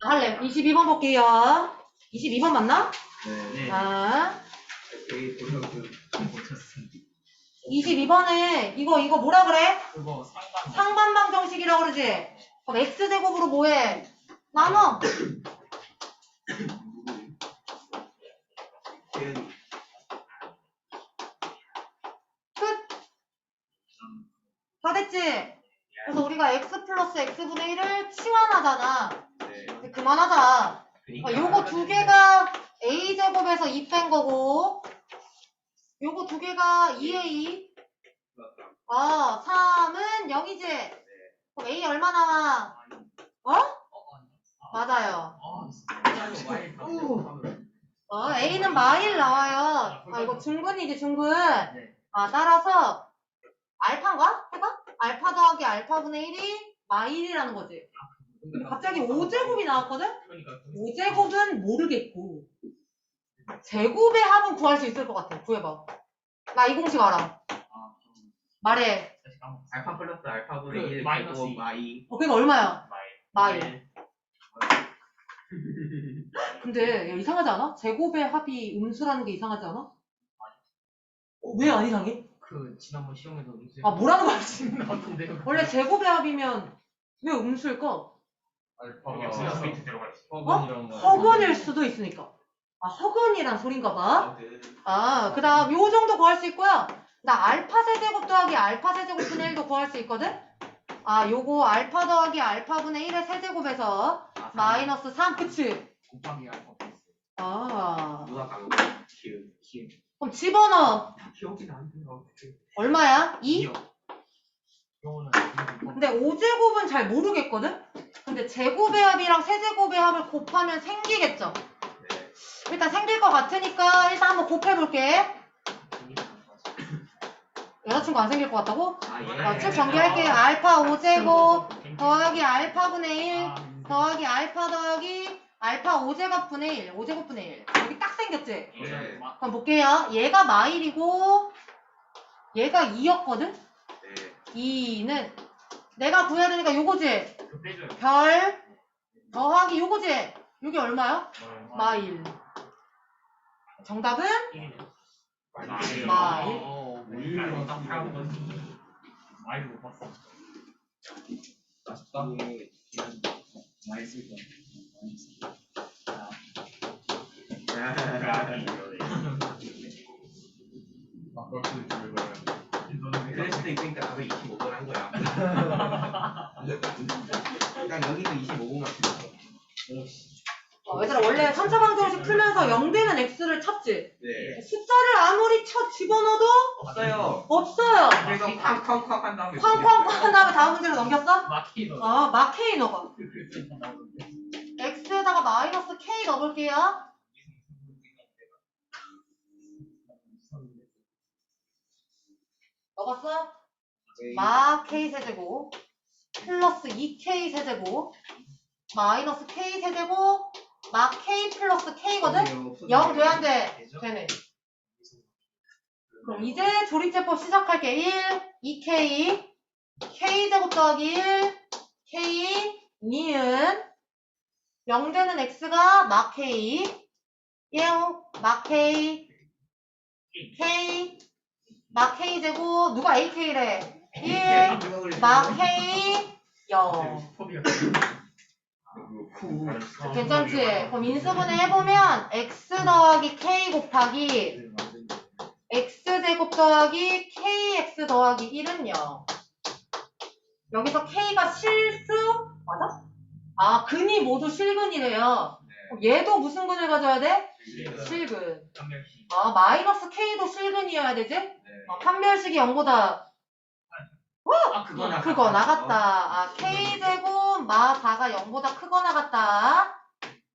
할래. 22번 볼게요. 22번 맞나? 네. 아. 에이 보려고 못 쳤습니다. 22번에 이거 이거 뭐라 그래? 그거 상관 상반방 정식이라고 그러지? 그럼 x제곱으로 뭐해? 나눠. 태연이 끝. 다 됐지? 그래서 우리가 x 플러스 x분의 1을 치환하잖아. 네. 이제 그만하자. 어, 요거 두 개가 a제곱에서 2 뺀 거고 요거 두 개가 2a 아 3은 0이지? 그럼 a 얼마 나와? 어? 맞아요. 어, a는 마일 나와요. 아 이거 중근이지 중근. 네. 아 따라서 알파인가? 해봐? 알파 더하기 알파분의 1이 마일이라는 거지. 근데 갑자기 5제곱이 나왔거든? 그러니까 5제곱은 모르겠고 제곱의 합은 구할 수 있을 것 같아. 구해봐. 나 이 공식 알아. 아 말해. 다시 까먹었어 알파 플러스 알파 분의 그 1 마이너스 이. 마이 어, 그게 얼마야? 마일 마일. 근데 야, 이상하지 않아? 제곱의 합이 음수라는 게 이상하지 않아? 어, 왜 안 이상해? 그 지난번 시험에도 음수 아 뭐라는 거야 지금? 것 같은데 원래 제곱의 합이면 왜 음수일까? 여기 없으면 스페이트 들어가 있어 허근이란 거. 허근일 수도 있으니까. 아 허근이란 소린가 봐. 네. 아 그다음 요 정도 구할 수 있고요. 나 알파 세제곱 더하기 알파 세제곱 분의 1도 구할 수 있거든? 아 요거 알파 더하기 알파 분의 1의 세제곱에서 아, 마이너스 3 그치? 곱하기 알파 아 누가 강조 그럼 집어넣어. 기억이 나는데 어떻게 얼마야? 2? 이거는 근데 5제곱은 잘 모르겠거든? 근데 제곱의 합이랑 세제곱의 합을 곱하면 생기겠죠? 네. 일단 생길 것 같으니까 일단 한번 곱해볼게. 여자친구 안 생길 것 같다고? 아 예. 아, 쭉 전개할게요. 알파 5제곱 더하기 알파분의 1 더하기 알파 더하기 알파 5제곱분의 1 5제곱분의 1 여기 딱 생겼지? 네. 그럼 볼게요. 얘가 마일이고 얘가 2였거든? 네. 2는 내가 구해야 되니까 요거지? 그 빼줘요 별 더하기 요거지? 요게 얼마야? 마일. 정답은? 마일 마일. 어, 마일 딱 하는 거지 마일 못 봤어 아쉽다. 많이 쓸 거야. 많이 쓸 거야. 아 까 그. 그럴 수도 있으니까 나도 25번 한 거야. 일단 여기도 25번만 주고. 어, 얘들아 원래 3차 방정식 풀면서 0되는 x를 찾지? 네. 숫자를 아무리 쳐 집어넣어도 없어요. 없어요. 그래서 쾅쾅쾅 한 다음에 쾅쾅쾅 한 다음에 다음 문제로 넘겼어? 마키너 아, 마케이 넣어. x에다가 마이너스 k 넣어볼게요. 넣어봤어? 마 k 세제곱 플러스 2k 세제곱 마이너스 k 세제곱 마 k 플러스 k거든? 0 돼야 안 돼? 되네. 그럼 이제 조립제법 시작할게. 1, 2k, k제곱 더하기 1, k, 니은 0 되는 x가 마 k, 1, 마 k, k, 마 k제곱 누가 ak래? 1, 마 k, 0. 괜찮지? 그럼 인수분해 해보면 x 더하기 k 곱하기 x제곱 더하기 kx 더하기 1은 0. 여기서 k가 실수? 맞아? 아, 근이 모두 실근이래요. 얘도 무슨 근을 가져야 돼? 실근. 아, 마이너스 k도 실근이어야 되지? 아, 판별식이 0보다 아 그거 나 크거 나갔다. 아, k제곱 마 4가 0보다 크거나 같다.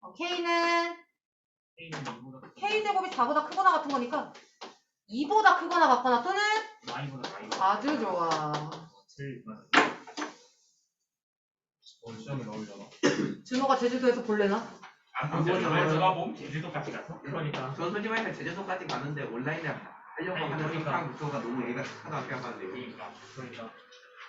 어, k는 k제곱이 4보다 크거나 같은 거니까 2보다 크거나 같거나 또는 마이보다 마이 아주 좋아. 제일 맞아 오늘 시험에 나오잖아. 준호가 제주도에서 볼래나? 안 보죠. 보죠 누가 몸 제주도까지 갔어? 그러니까 전 솔직히 말해서 제주도까지 갔는데 온라인에 하려고 아니, 하는 그러니까. 상황 부터가 너무 하나도 안 펴가는데 그러니까 그러니까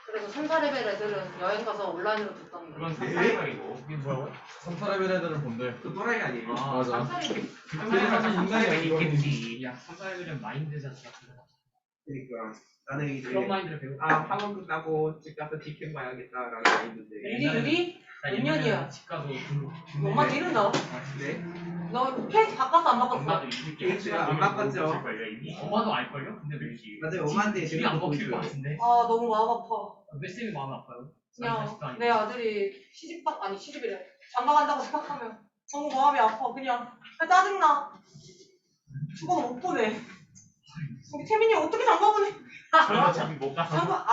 그래서 3, 4레벨 애들은 여행 가서 온라인으로 듣던데. 그건 네? 3사이버이고 이게 뭐야? 3, 4레벨 애들은 뭔데? 그 또라이 아니에요? 아, 맞아. 3사레벨. 사실 인간이 아니고 있겠지 야 3사이버는 마인드 자체가. 그러니까 나는 이제 그런 마인드를 배우고 아 학원 끝나고 집 가서 치킨 봐야겠다라는 마인드인데 유리, 유리? 나몇 년이야? 집 가서 그 엄마한테 이른다. 네? 너 케이크 바꿨어, 안 바꿨어? 엄마도 이렇게 케이크가 안 바꿨죠. 엄마도 알걸요? 근데 왠지 맞아요 엄마한테 집이 안 먹힐 것 같은데 아, 너무 마음 아파. 왜 쌤이 마음 아파요? 그냥 내 아들이 시집밖 아니 시집이래 장가 간다고 생각하면 너무 마음이 아파 그냥 그냥 짜증나 죽어도 못 보내 태민이 어떻게 보내 저도 집이 못 가서 장가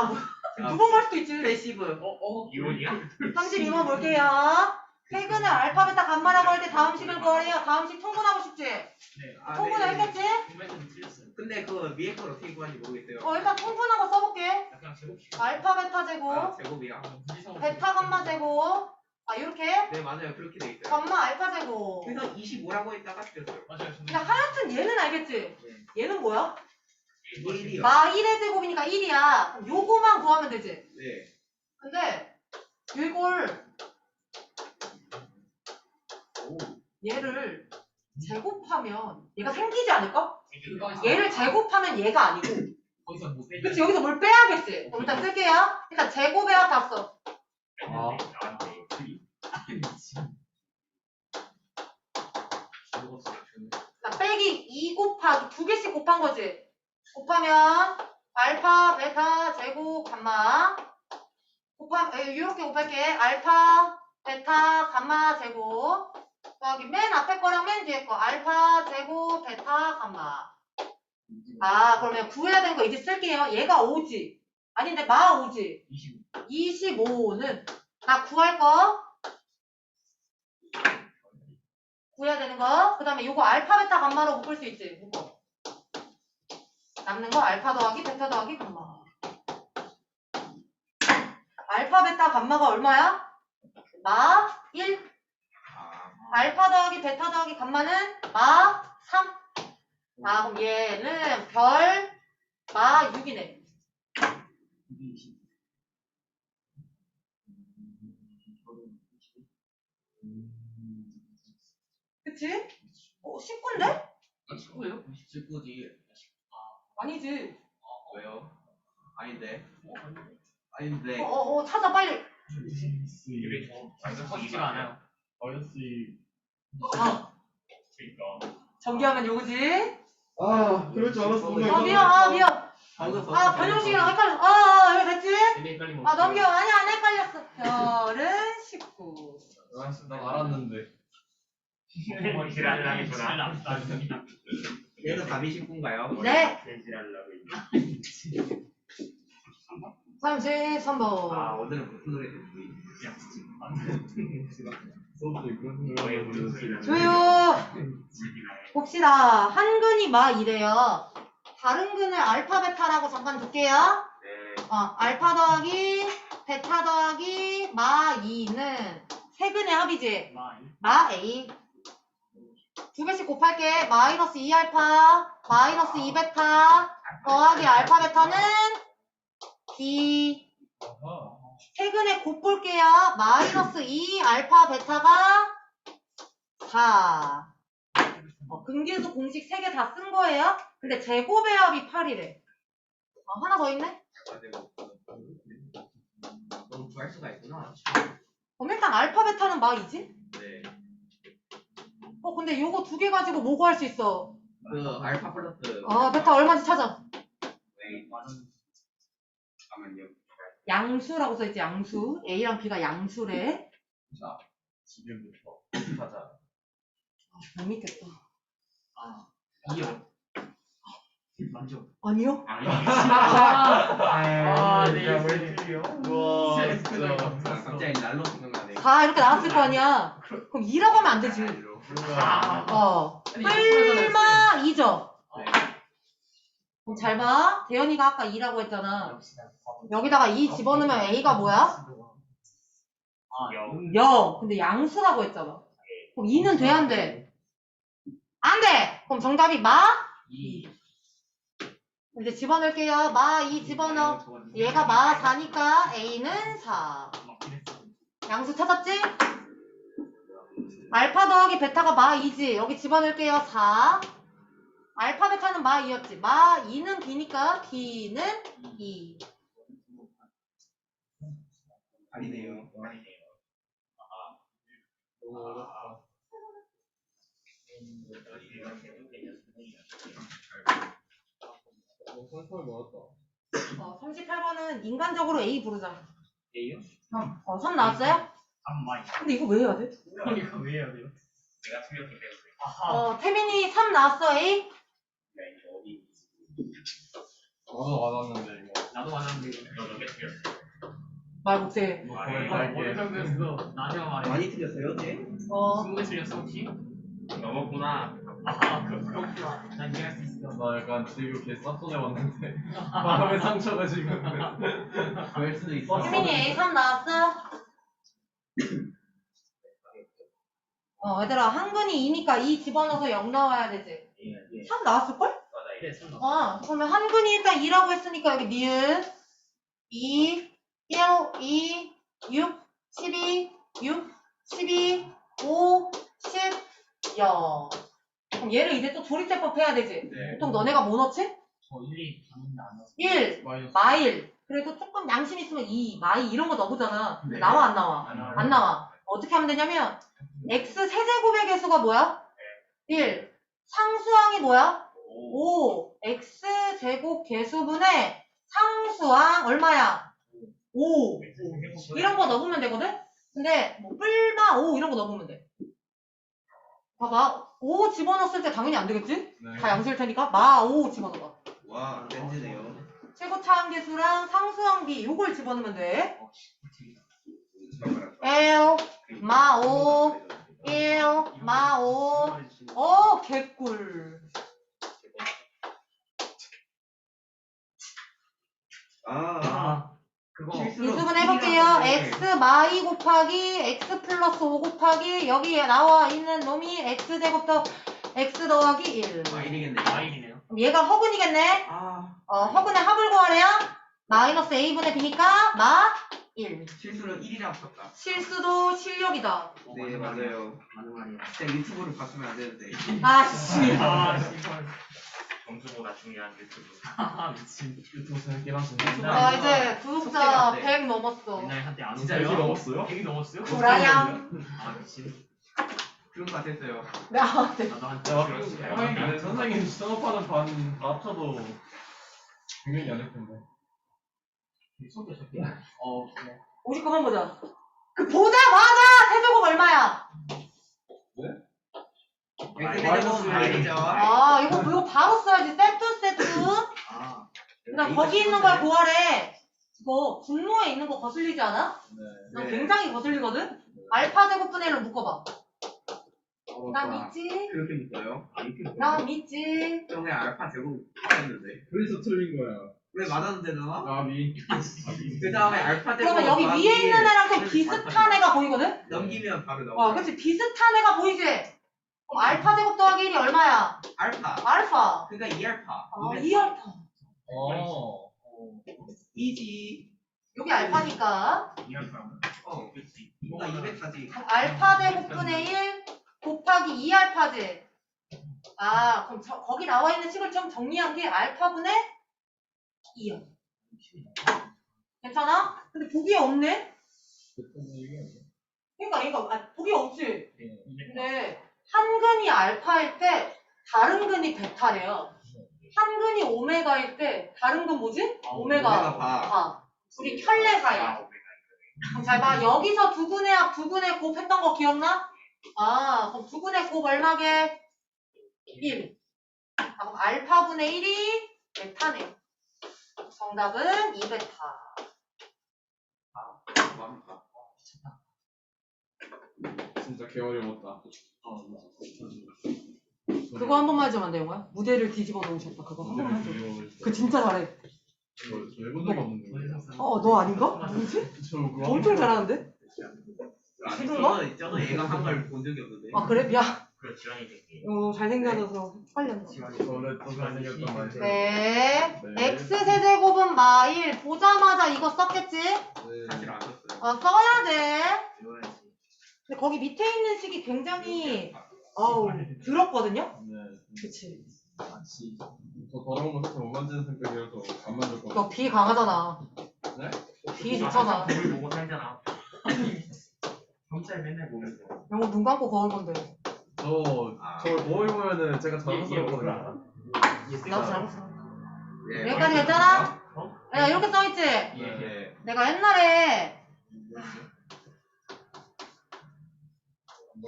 아두번 갈 수도 있지. 패시브. 어? 어? 이혼이야? 32번 볼게요. 퇴근을 알파벳 다 간만하고 할 때 다음 식을 구하래요. 다음 식 통분하고 싶지? 네 아, 통분을 네. 했겠지? 틀렸어요. 근데 그 위에 걸 어떻게 구하는지 모르겠어요. 어 일단 통분한 거 써볼게. 그냥 제곱식 알파 베타 제곱. 아 제곱이야. 무지성 베타 감마 제곱. 아 이렇게? 네 맞아요. 그렇게 돼 있어요. 감마 알파 제곱. 그래서 25라고 했다가 틀렸어요. 맞아요 저는. 근데 하여튼 얘는 알겠지? 뭐야? 일이요. 마 1의 제곱이니까 1이야. 그럼 요거만 구하면 되지. 네 근데 이걸 오. 얘를 제곱하면 얘가 생기지 않을까? 얘를 제곱하면 얘가 아니고. 거기서 못 빼. 그치 여기서 뭘 빼야겠지. 그럼 일단 쓸게요. 일단 제곱에야 다 써. 아. 나한테 틀리. 미친. 죽었어요 저는. 자, 빼기 2 곱하기 두 개씩 곱한 거지. 곱하면 알파, 베타, 제곱, 감마. 곱하 이렇게 곱할게. 알파, 베타, 감마, 제곱. 더하기 맨 앞에 거랑 맨 뒤에 거. 알파, 제곱, 베타, 감마. 아, 그러면 구해야 되는 거 이제 쓸게요. 얘가 5지. 아닌데 마 5지. 20. 25는 나 구할 거. 구해야 되는 거. 그 다음에 요거 알파, 베타, 감마로 묶을 수 있지. 묶어. 남는 거 알파 더하기 베타 더하기 감마. 알파, 베타, 감마가 얼마야? 마 1. 아, 알파 더하기 베타 더하기 감마는 마 3. 아, 그럼 얘는 별 마 6이네. 그치? 어, 19인데? 친구예요? 직구지 아니지. 왜요? 아닌데 어? 아닌데? 아닌데 어, 어, 어, 찾아, 빨리. 이게 저 완전 커지지가 않아요. 어렸지. 아, 그러니까. 전기하면 요거지. 아, 그럴 줄 알았어. 아, 미안, 아, 미안. 아, 변형식이랑 헷갈렸어. 아, 아, 여기 됐지? 얘네 헷갈리면 아, 넘겨. 아니야, 안 헷갈렸어. 별은 19. 아, 난 알았는데. 지랄라기 전화. 얘도 답이 19인가요? 네. 지랄라고. 33번. 아 오늘은 무슨 노래 소리를 조용. 봅시다. 한 근이 마 이래요. 다른 근을 알파, 베타라고 잠깐 둘게요. 네 어, 알파 더하기 베타 더하기 마 2는 세 근의 합이지. 마 A. 두 개씩 곱할게. 마이너스 2 알파, 마이너스 2 베타, 더하기 알파 베타는 B. 최근에 곱 볼게요. 마이너스 2 알파 베타가 4. 어, 근계수 공식 3개 다 쓴 거예요. 근데 제곱의 합이 8이래. 어, 하나 더 있네? 너무 구할 수가 있구나 그럼 일단 알파 베타는 마 2지? 네그 어, 근데 요거 두 개 가지고 뭐 구할 수 있어? 그 알파 플러스 어, 베타 얼마인지 찾아. 네 잠깐만요 양수라고 써있지, 양수. A랑 B가 양수래. 자, 지금부터 가자. 못 믿겠다. 아, 이요. 만족. 아니요? 아니. 아, 네, 진짜 왜 네. 틀려? 와, 네, 진짜. 아, 갑자기 날로 4 이렇게 나왔을 거 아니야. 그럼 2라고 하면 안 되지. 아. 어. 아니, 설마 2죠? 네. 그럼 잘 봐. 대현이가 아까 2라고 했잖아. 여기다가 2 집어넣으면 A가 뭐야? 아, 영. 0. 근데 양수라고 했잖아. 그럼 2는 돼, 안 돼? 안 돼! 그럼 정답이 마? 이. 이제 집어넣을게요. 마 2 집어넣어. 얘가 마 4니까 A는 4. 양수 찾았지? 알파 더하기 베타가 마 2지. 여기 집어넣을게요. 4. 알파 베타는 마 2였지. 마 2는 B니까 B는 2. 아니네요. 너무 어렵다. 어, 선설 먹었다. 어, 38번은 인간적으로 A 부르자. A요? 어, 3 나왔어요? 한마이. 근데 이거 왜 해야 돼? 이거 왜 해야 돼요? 내가 틀렸기 때문에. 아하. 어, 태민이 3 나왔어, A? 나도 받았는데 이거. 나도 맞았는데 이거 몇개 틀렸어. 말 못해. 아, 말해. 어느 정도였어? 나중에 말해. 많이 틀렸어요, 네? 어, 스무 개 틀렸어 혹시? 넘었구나. 그- 그렇구나. 난 이해할 수 있어. 나 약간 지금 걔 쌉소내 왔는데 마음의 상처가 지금 그럴 수도 있어. 태민이 A 3 나왔어? 어, 얘들아, 한근이 2니까 2 집어넣어서 0 나와야 되지. 3 나왔을걸? 네, 삼 어, 그러면 한근이 일단 2라고 했으니까 여기 니은 2, 1, 2, 6, 12, 6, 12, 5, 10, 0. 그럼 얘를 이제 또 조립제법 해야 되지. 네. 보통 너네가 뭐 넣지? 저 1이 봤는데 안 나왔어. 1, 마이너스. 마일. 그래도 조금 양심 있으면 2, 마이 이런 거 넣어보잖아. 근데 네. 나와 안 나와? 안 나와요. 안 나와. 어떻게 하면 되냐면 x 세제곱의 개수가 뭐야? 1. 상수항이 뭐야? 5. x 제곱 개수분의 상수항 얼마야? 5. 이런 거 넣으면 되거든? 근데 뭐 뿔마 5 이런 거 넣으면 돼. 봐봐. 5 집어넣었을 때 당연히 안 되겠지? 네. 다 양수일 테니까 마5 집어넣어봐. 와, 렌즈네요. 최고 차항 개수랑 상수항 비 요걸 집어넣으면 돼. 어, 씨, 어떻게. L 마 5, 1 마 5. 어 개꿀. 아, 아, 그거. 인수분 해볼게요. x 마이 곱하기 x 플러스 5 곱하기 여기 나와 있는 놈이 x 제곱 더 x 더하기 1. 마일이겠네. 마일이네요. 그럼 얘가 허근이겠네. 아, 어 허근의 합을 구하래요. 마이너스 a분의 b니까 마 1. 실수로 1이라고 썼다. 실수도 실력이다. 네, 맞아요. 맞는 말이야. 제가 유튜브를 봤으면 안 되는데. 아씨. 아, 씨발. 점수보다 중요한 유튜브. 아, 미친. 유튜브 봤는데. 아 이제 구독자 네. 100 넘었어. 옛날에 한때 안 진짜? 이렇게 넘었어요? 100이 넘었어요? 도라양. 아, 미친. 그런 거 같았어요. 나 네. 나도 한때 야. 선생님, 선생님 수업하는 반 합쳐도 분명히 안할 텐데. 속에 적혀. 어, 그래. 우리 그만 보자. 그 보자마자 세제곱 얼마야? 엑스 마일이죠. 아 이거 이거 바로 써야지. 세트 세트. 아, 그냥 거기 있는 걸 구하래. 그거 분모에 있는 거 거슬리지 않아? 난 네. 굉장히 거슬리거든? 알파 제곱분의 1로 묶어봐. 어, 나 와, 믿지? 그렇게 믿어요? 아, 이렇게 나 믿지? 저번에 알파 제곱 했는데. 그래서 틀린 거야. 왜 맞았는데 너? 나비. 그 다음에 알파 제곱 그러면 여기 위에 있는 애랑 좀 비슷한 애가 보이거든? 넘기면 바로 나와. 어, 그치? 비슷한 애가 보이지? 그럼 알파 제곱 더하기 1이 얼마야? 알파. 알파. 그러니까 2알파. 아, 2알파. 어. 이지. 여기 알파니까. 이해할 거라고. 어, 그렇지. 뭔가 200까지. 알파 제곱분의 1 곱하기 2알파지. 아, 그럼 저- 거기 나와 있는 식을 좀 정리한 게 알파분의 2야. 괜찮아? 근데 보기에 없네? 그러니까 이거 아, 보기에 없지. 근데 한 근이 알파일 때 다른 근이 베타래요. 한 근이 오메가일 때 다른 근 뭐지? 오메가 오메가 바. 바. 우리 혈례사야. 그럼 잘 봐. 여기서 두 근의 합, 두 근의 곱 했던 거 기억나? 아, 그럼 두 근의 곱 얼마게? 1. 아, 그럼 알파분의 1이 베타네요. 정답은 2베타. 진짜 개 어려웠다. 그거 한 번만 해주면 안 돼요, 거야? 무대를 뒤집어 놓으셨다. 그거 한 번만 해줘. 그 진짜 잘해. 저 해본 적이 없는데. 어, 너 아닌가? 누구지? 저 그거 엄청 잘하는데? 싫은가? 저도 저도 얘가 한 걸 본 적이 없는데. 아 그래? 미안 그래 지원이 될게. 어, 잘생겨져서 헷갈렸네 원래 또 잘생겼단 말이야. 네 네. x 세제곱은 마일 보자마자 이거 썼겠지? 사실 안 썼어요. 아 써야 돼. 근데 거기 밑에 있는 식이 굉장히 어우 들었거든요? 네. 그치 아씨. 저 더러운 거 사실 못 만지는 성격이라서 안 만질 거. 너비 강하잖아 네? 비 좋잖아 물 보고 살잖아. 경찰 맨날 보면서. 영어 눈 감고 거울 건데 저 아. 저걸 거울 보면은 제가 얘 자연스럽거든요. 나도 잘못했어 예. 여기까지 됐잖아? 어? 야 이렇게 써있지? 예. 내가 옛날에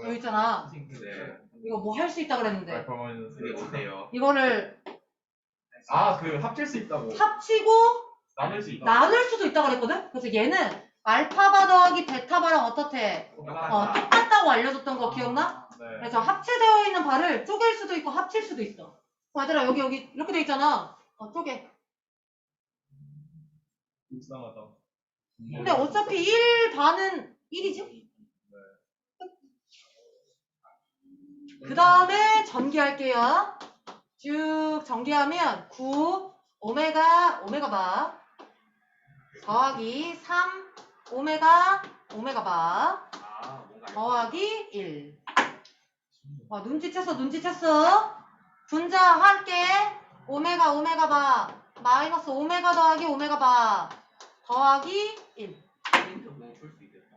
여기 있잖아 네. 이거 뭐 할 수 있다 그랬는데 알파 마이너스. 그게 뭔데요? 이거를 아 그 합칠 수 있다고. 합치고 나눌 수 있다. 나눌 수도 있다 그랬거든? 그래서 얘는 알파바 더하기 베타바랑 어떻대? 어, 똑같다고 알려줬던 거 기억나? 네. 그래서 합체되어 있는 바를 쪼갤 수도 있고 합칠 수도 있어. 어, 얘들아 여기 여기 이렇게 돼 있잖아. 어, 쪼개. 불쌍하다. 근데 어차피 1 반은 1이지? 그 다음에 전기할게요. 쭉 전기하면 9 오메가 오메가 바 더하기 3 오메가 오메가 바 아. 더하기 1. 아, 눈치챘어, 눈치챘어. 분자 할게. 오메가, 오메가 바. 마이너스 오메가 더하기 오메가 바. 더하기 1. 힌트 뭐풀수 있겠다.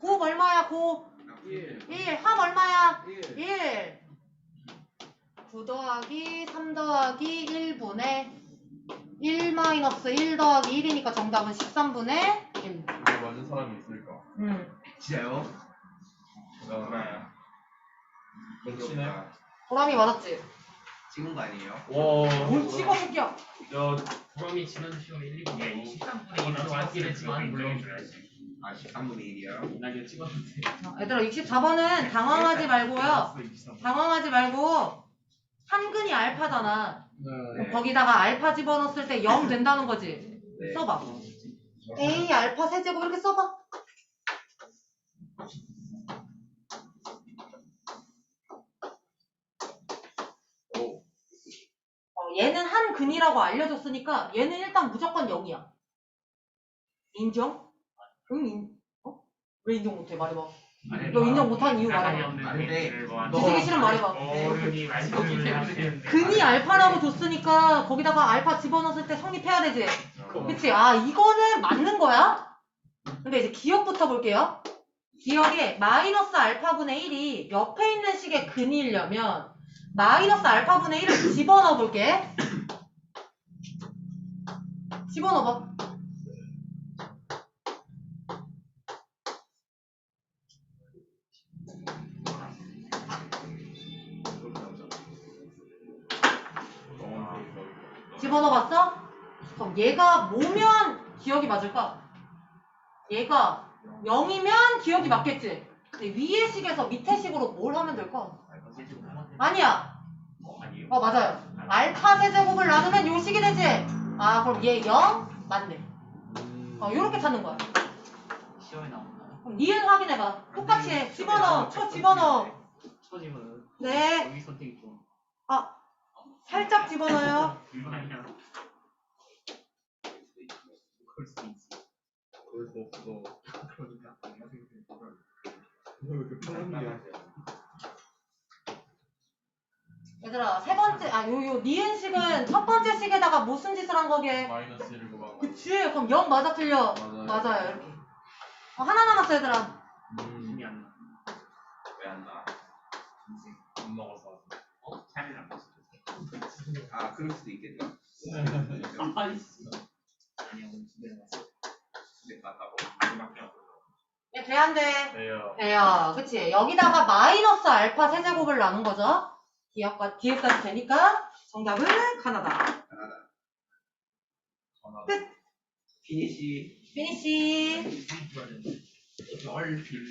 곱 얼마야, 곱? 1. 1. 합 얼마야? 1. 1. 9 더하기 3 더하기 1분의 1 마이너스 1 더하기 1이니까 정답은 13분의 1. 이거 맞은 사람이 있을까? 음. 진짜요? 대단하다. 넘치네. 보람이 맞았지? 찍은 거 아니에요? 와. 뭘 찍어, 새끼야. 야, 그럼이 지난 시험에 1, 2번. 예, 13분의 1을 왔기랬지만 물려줘야지. 아 13분의 1이요? 나 이거 찍었는데. 어, 얘들아, 64번은 당황하지 말고요. 당황하지 말고 한근이 알파잖아. 네. 거기다가 알파 집어넣었을 때 0 된다는 거지. 네. 써봐. A 알파 세제곱 이렇게 써봐. 오. 어, 얘는 한 근이라고 알려줬으니까 얘는 일단 무조건 0이야. 인정? 응, 인, 어? 왜 인정 못해? 말해봐. 너 인정 못한 이유 말해봐. 아닌데, 뒤지기 싫으면 말해봐. 어른이 말씀을 하시는데. 근이 알파라고 줬으니까 거기다가 알파 집어넣었을 때 성립해야 되지. 그치? 아, 이거는 맞는 거야? 근데 이제 기억부터 볼게요. 기억에 마이너스 알파분의 1이 옆에 있는 식의 근이려면 마이너스 알파분의 1을 집어넣어 볼게. 집어넣어봐. 얘가 뭐면 기억이 맞을까? 얘가 0이면 기억이 맞겠지? 근데 위의 식에서 밑에 식으로 뭘 하면 될까? 아니야. 어, 맞아요. 알파 세제곱을 나누면 요 식이 되지? 아, 그럼 얘 0? 맞네. 어, 요렇게 찾는 거야. 시험에 나온다. 그럼 니은 확인해봐. 똑같이 해. 집어넣어. 쳐 집어넣어. 처지면 네. 여기 선택이 좀. 살짝 집어넣어요. 그럴 수 있지. 그럴 수 없어. 그러니까. 왜 이렇게 편한데? 얘들아, 세 번째, 아, 요, 요, 니은 식은 첫 번째 식에다가 무슨 짓을 한 거게? 마이너스 1을 곱한 거. 그치? 그럼 0 맞아, 틀려? 맞아요. 맞아요, 이렇게. 어, 하나 남았어, 얘들아. 음, 힘이 안 나. 왜안 나? 안 먹어서. 어? 차이를 안 봤어. 아 그럴 수도 있겠다. 아이씨. 아니야, 오늘 집에 나왔어. 근데 갔다고? 마지막에 하고. 얘 돼안돼. 돼요. 돼요. 그치? 여기다가 마이너스 알파 세제곱을 나눈 거죠? 기억과 뒤에까지 되니까 정답은 가나다. 하나다. 하나. 피니시. 피니시. 얼 빌.